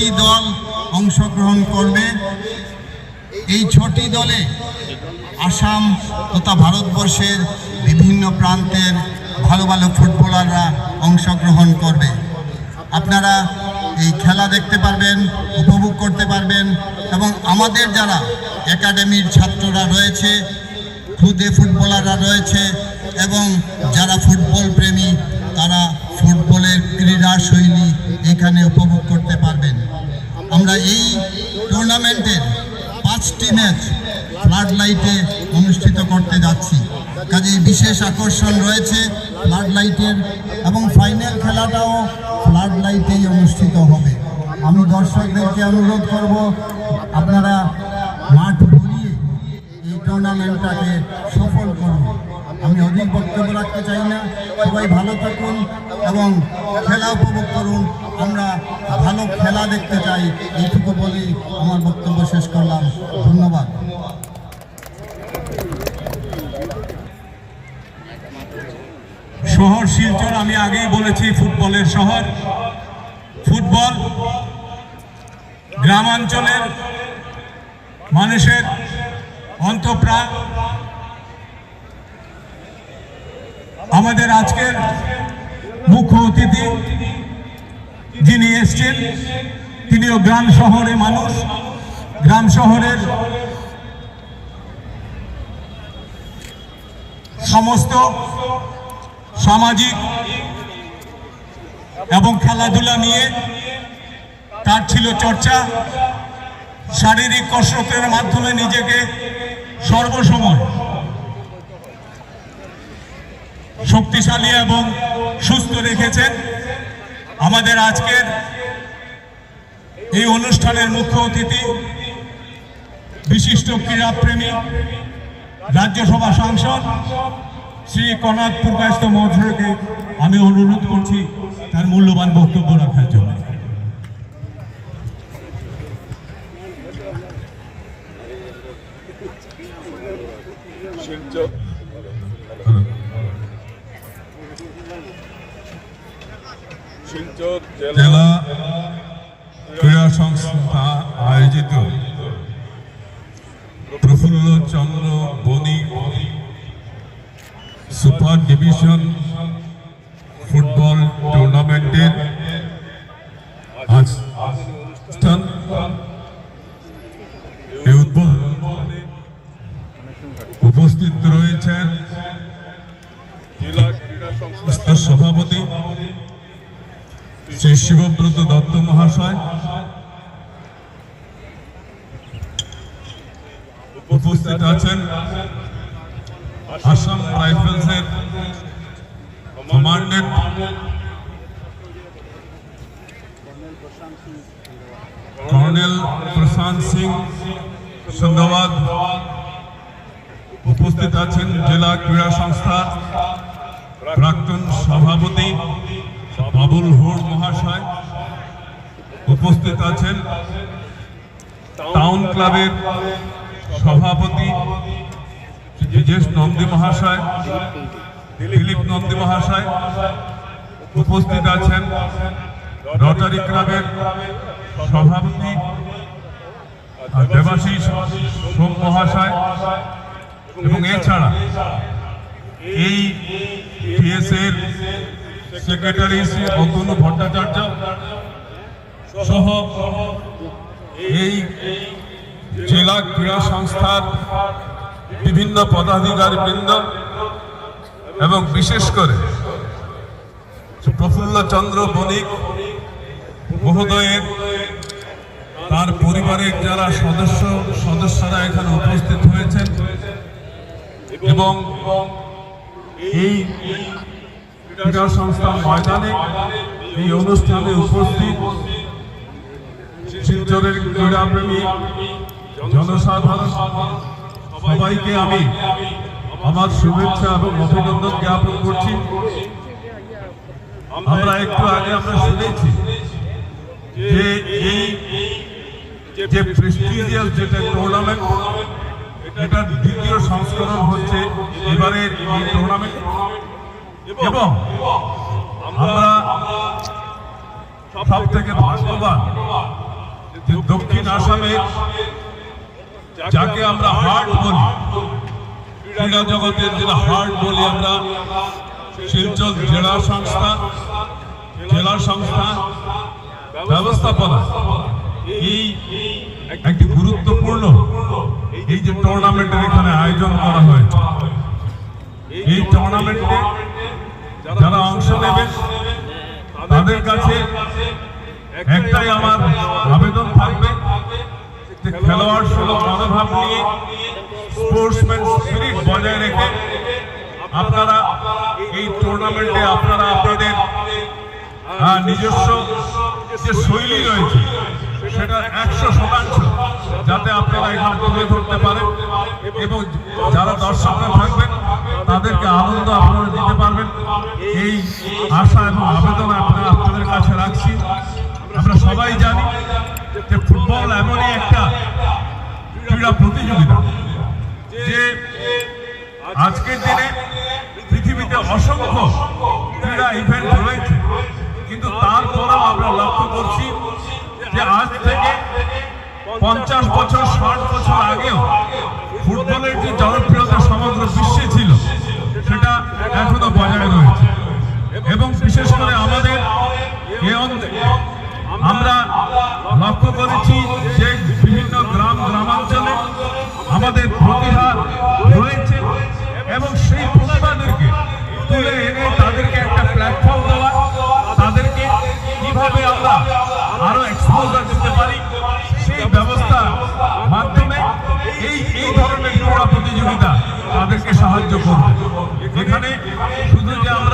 ছটি দল অংশগ্রহণ করবে। এই ছটি দলে আসাম তথা ভারতবর্ষের বিভিন্ন প্রান্তের ভালো ভালো ফুটবলাররা অংশগ্রহণ করবে। আপনারা এই খেলা দেখতে পারবেন, উপভোগ করতে পারবেন এবং আমাদের যারা একাডেমির ছাত্ররা রয়েছে, ক্ষুদে ফুটবলাররা রয়েছে এবং যারা ফুটবল প্রেমী, তারা ফুটবলের ক্রীড়া শৈলী এখানে উপভোগ করতে পারবেন। আমরা এই টুর্নামেন্টের পাঁচটি ম্যাচ ফ্লাড লাইটে অনুষ্ঠিত করতে যাচ্ছি। কাজে বিশেষ আকর্ষণ রয়েছে ফ্লাড লাইটের এবং ফাইনাল খেলাটাও ফ্লাড লাইটেই অনুষ্ঠিত হবে। আমি দর্শকদেরকে অনুরোধ করব, আপনারা মাঠ ভরিয়ে এই টুর্নামেন্টটাকে আমি অধিক বক্তব্য রাখতে চাই না। সবাই ভালো থাকুন এবং খেলা উপভোগ করুন। আমরা ভালো খেলা দেখতে চাই, এইটুকু বলেই আমার বক্তব্য শেষ করলাম। ধন্যবাদ। শহর শিলচর, আমি আগেই বলেছি, ফুটবলের শহর। ফুটবল গ্রামাঞ্চলের মানুষের অন্তপ্রাণ। আমাদের আজকের মুখ্য অতিথি যিনি এসছেন, তিনিও গ্রাম শহরে মানুষ। গ্রাম শহরের সমস্ত সামাজিক এবং খেলাধুলা নিয়ে তার ছিল চর্চা। শারীরিক কসরতের মাধ্যমে নিজেকে সর্বসময় শক্তিশালী এবং সুস্থ রেখেছেন। আমাদের আজকের এই অনুষ্ঠানের মুখ্য অতিথি, বিশিষ্ট ক্রীড়াপ্রেমী, রাজ্যসভা সাংসদ শ্রী কনাথ প্রকাশিত মহাশয়কে আমি অনুরোধ করছি তার মূল্যবান বক্তব্য রাখার জন্য। জেলা ক্রীড়া সংস্থা আয়োজিত Prafulla Chandra Banik super division football টুর্নামেন্টের অনুষ্ঠান এই উদ্বোধনে উপস্থিত রয়েছেন সভাপতি শ্রী শিবব্রত দত্ত মহাশয়। উপস্থিত আছেন আসাম রাইফেলসের কমান্ডেন্ট। কর্নেল প্রশান্ত সিং সন্ধ্যাবাদ উপস্থিত আছেন জেলা ক্রীড়া সংস্থা প্রাক্তন সভাপতি। বাবুল হোর মহাশয় উপস্থিত আছেন। টাউন ক্লাবের সভাপতি বিজেশ নন্দী মহাশয়, দিলীপ নন্দী মহাশয় উপস্থিত আছেন। রটারি ক্লাবের সভাপতি দেবাশিস সোম মহাশয় এবং এছাড়া এই টিএসএর সেক্রেটারি শ্রী অতনু ভট্টাচার্য সহ এই জেলা ক্রীড়া সংস্থার বিভিন্ন পদাধিকারী বৃন্দ এবং বিশেষ করে প্রফুল্ল চন্দ্র বণিক মহোদয়ের, তার পরিবারের যারা সদস্য, সদস্যরা এখানে উপস্থিত হয়েছেন এবং এই ক্রীড়া সংস্থা ময়দানে এই অনুষ্ঠানে উপস্থিত শিলচরের ক্রীড়াপ্রেমী জনসাধারণ। সবাইকে আমি আমার শুভেচ্ছা এবং অভিনন্দন জ্ঞাপন করছি। আমরা একটু আগে আমরা শুনেছি যে এই যে প্রেস্টিজিয়াস যেটা টুর্নামেন্ট এটার দ্বিতীয় সংস্করণ হচ্ছে এবারের এই টুর্নামেন্ট এবং আমরা সব থেকে ভাগ্যবান যে দক্ষিণ আসামের যাকে আমরা হার্ট বলি ক্রীড়া জগতের যেটা হার্ট বলি আমরা শিলচর জেলা সংস্থা জেলা সংস্থা ব্যবস্থাপনা। এই একটি গুরুত্বপূর্ণ এই যে টুর্নামেন্টের এখানে আয়োজন করা হয়েছে। এই টুর্নামেন্টে যারা অংশ নেবে, তাদের কাছে একটাই আমার আবেদন থাকবে খেলোয়াড় সুলভ মনোভাব নিয়ে স্পোর্টসম্যান স্পিরিট বজায় রেখে আপনারা এই টুর্নামেন্টে আপনারা আপনাদের নিজস্ব যে শৈলী রয়েছে, সেটা একশো শতাংশ যাতে আপনারা এখানে তুলে ধরতে পারেন এবং যারা দর্শকরা থাকবেন তাদেরকে আনন্দ আপনারা দিতে পারবেন। এই আশা এবং আবেদন আপনারা আপনাদের কাছে রাখছি। আমরা সবাই জানি যে ফুটবল এমনই একটা ক্রীড়া প্রতিযোগিতা যে আজকের দিনে পৃথিবীতে অসংখ্য ক্রীড়া ইভেন্ট রয়েছে। কিন্তু তারপরেও আমরা লক্ষ্য করছি যে আজ থেকে পঞ্চাশ বছর, ষাট বছর আগেও ফুটবলের যে জনপ্রিয়তা সমগ্র বিশ্বে ছিল সেটা এখনও বজায় রয়েছে এবং বিশেষ করে আমাদের এ অঞ্চলে আমরা লক্ষ্য করেছি যে বিভিন্ন গ্রাম, গ্রামাঞ্চলে আমাদের প্রতিভা রয়েছে এবং সেই প্রতিভাদেরকে তুলে এনে তাদেরকে একটা প্ল্যাটফর্ম দেওয়া, তাদেরকে কীভাবে আমরা আরও এক্সপোজার দিতে পারি, সেই ব্যবস্থা মাধ্যমে এই এই ধরনের ক্রীড়া প্রতিযোগিতা তাদেরকে সাহায্য করবে। এখানে শুধু যে আমরা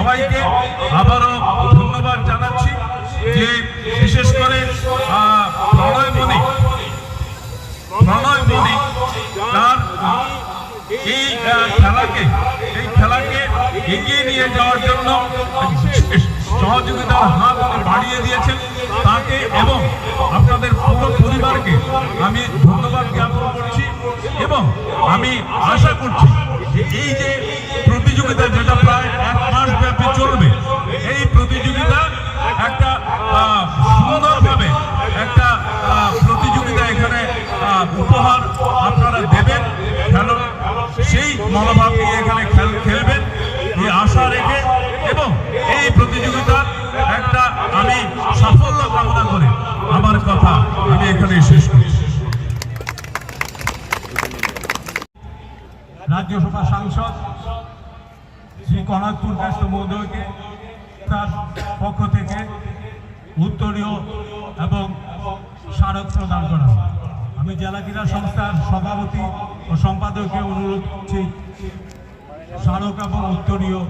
সবাইকে আবারও ধন্যবাদ জানাচ্ছি যে বিশেষ করে প্রণয় মণি প্রণয় মণি, তার এই খেলাকে এই খেলাকে এগিয়ে নিয়ে যাওয়ার জন্য সহযোগিতার হাত বাড়িয়ে দিয়েছেন তাকে এবং আপনাদের পুরো পরিবারকে আমি ধন্যবাদ জ্ঞাপন করছি এবং আমি আশা করছি এই যে প্রতিযোগিতা যেটা কামনা করে। আমার কথা আমি এখানে শেষ করছি। রাজ্যসভা সাংসদ শ্রী কনাদপুর কাষ্ট মহোদয়কে, তার পক্ষ থেকে উত্তরীয় এবং স্মারক প্রদান করা আমি জেলা ক্রীড়া সংস্থার সভাপতি ও সম্পাদককে অনুরোধ করছি, স্মারক এবং উত্তরীয়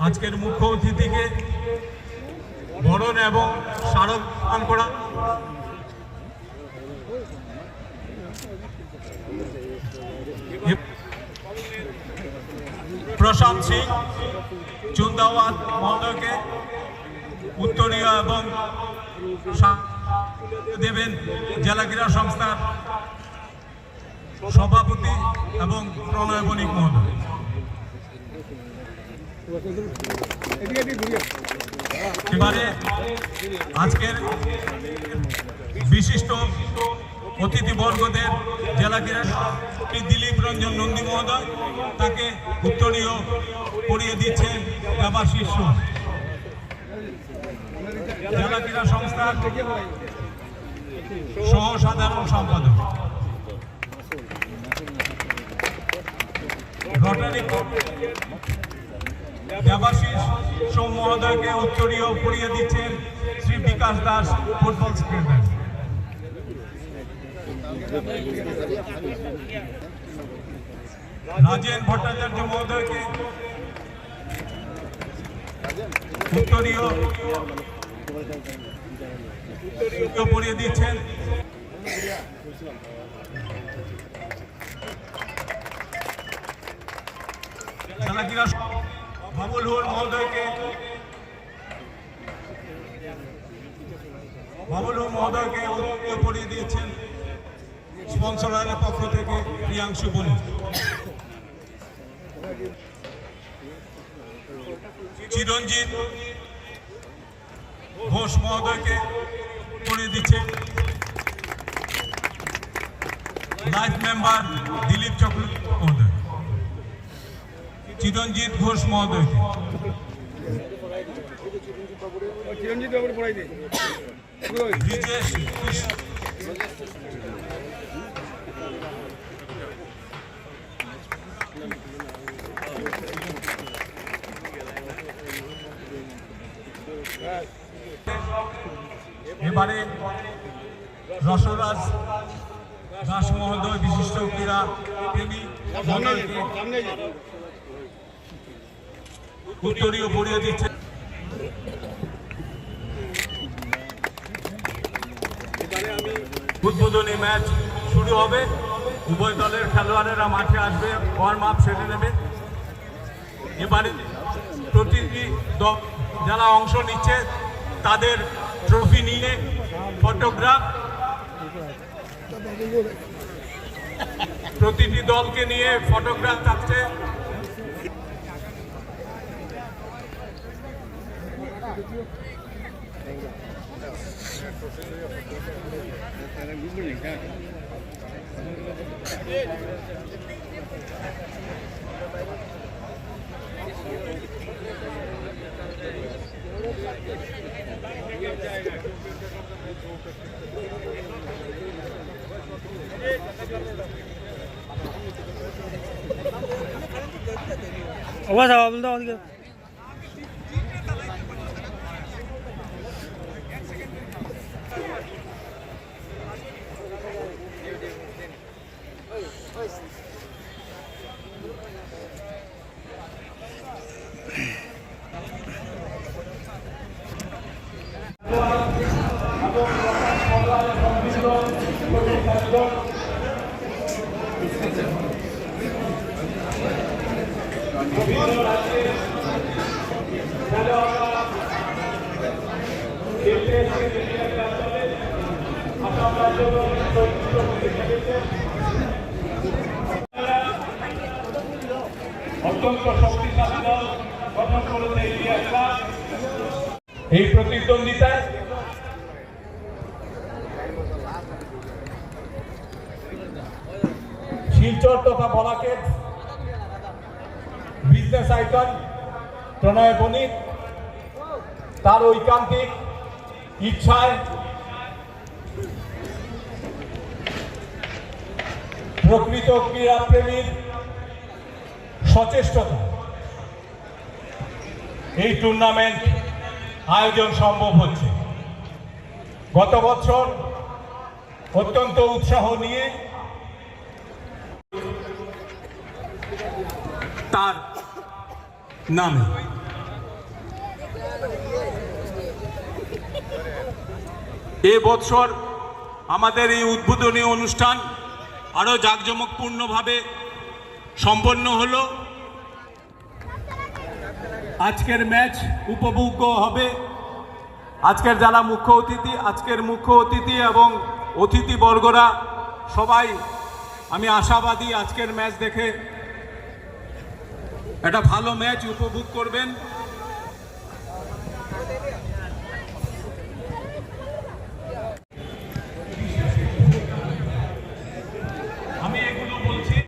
আজকের মুখ্য অতিথিকে বরণ এবং স্মারক করা প্রশান্ত সিং, চুন্দাওয়াত মহোদয়কে উত্তরীয় এবং দেবেন জেলা ক্রীড়া সংস্থার সভাপতি এবং প্রণয় বণিক মহোদয়। এবারে আজকের বিশিষ্ট অতিথিবর্গদের জেলা ক্রীড়া দিলীপ রঞ্জন নন্দী মহোদয়, তাকে উত্তরীয় পড়িয়ে দিচ্ছেন বাবা শিষ্য জেলা ক্রীড়া সংস্থার সহ সাধারণ সম্পাদক। রটারি দেবাশিস সোম মহোদয়কে উত্তরীয় পড়িয়ে দিচ্ছেন শ্রী বিকাশ দাস, ফুটবল সেক্রেটারি। রাজেন ভট্টাচার্য মহোদয়কে উত্তরীয় পড়িয়ে দিচ্ছেন। খেলা ক্রীড়া বাবুল হোর মহোদয়কে বাবুল মহোদয়কে পড়িয়ে দিয়েছেন স্পন্সরারের পক্ষ থেকে প্রিয়াংশু বণিক চিরঞ্জিত ঘোষ মহোদয়কে করে দিচ্ছে। লাইফ মেম্বার দিলীপ চক্রবর্তী মহোদয়। চিরঞ্জিত ঘোষ মহোদয়কে। ব্রিজেশ এবারে রসরাজ দাস মহোদয় বিশিষ্ট ক্রীড়া প্রেমী। উত্তরীয় পড়িয়ে দিচ্ছে উদ্বোধনী ম্যাচ শুরু হবে উভয় দলের খেলোয়াড়েরা মাঠে আসবে ওয়ার্ম আপ সেরে নেবে এবারে প্রতিটি দল যারা অংশ নিচ্ছে, তাদের ট্রফি নিয়ে ফটোগ্রাফ প্রতিটি দলকে নিয়ে ফটোগ্রাফ থাকছে। আবার যাও বলতো ওদিকে। অত্যন্ত শক্তিশালী দল এই প্রতিদ্বন্দ্বিতায় শিলচর তথা বলাকের বিজনেস আইকন, প্রণয় বণিক, তার ঐকান্তিক ইচ্ছায় প্রকৃত ক্রীড়া ক্রীড়াপ্রেমীর সচেষ্টতা। এই টুর্নামেন্ট আয়োজন সম্ভব হচ্ছে। গত বছর অত্যন্ত উৎসাহ নিয়ে তার নামে বছর আমাদের এই উদ্বোধনী অনুষ্ঠান আরও জাঁকজমকপূর্ণভাবে সম্পন্ন হলো। আজকের ম্যাচ উপভোগ্য হবে। আজকের যারা মুখ্য অতিথি, আজকের মুখ্য অতিথি এবং অতিথিবর্গরা সবাই আমি আশাবাদী আজকের ম্যাচ দেখে একটা ভালো ম্যাচ উপভোগ করবেন।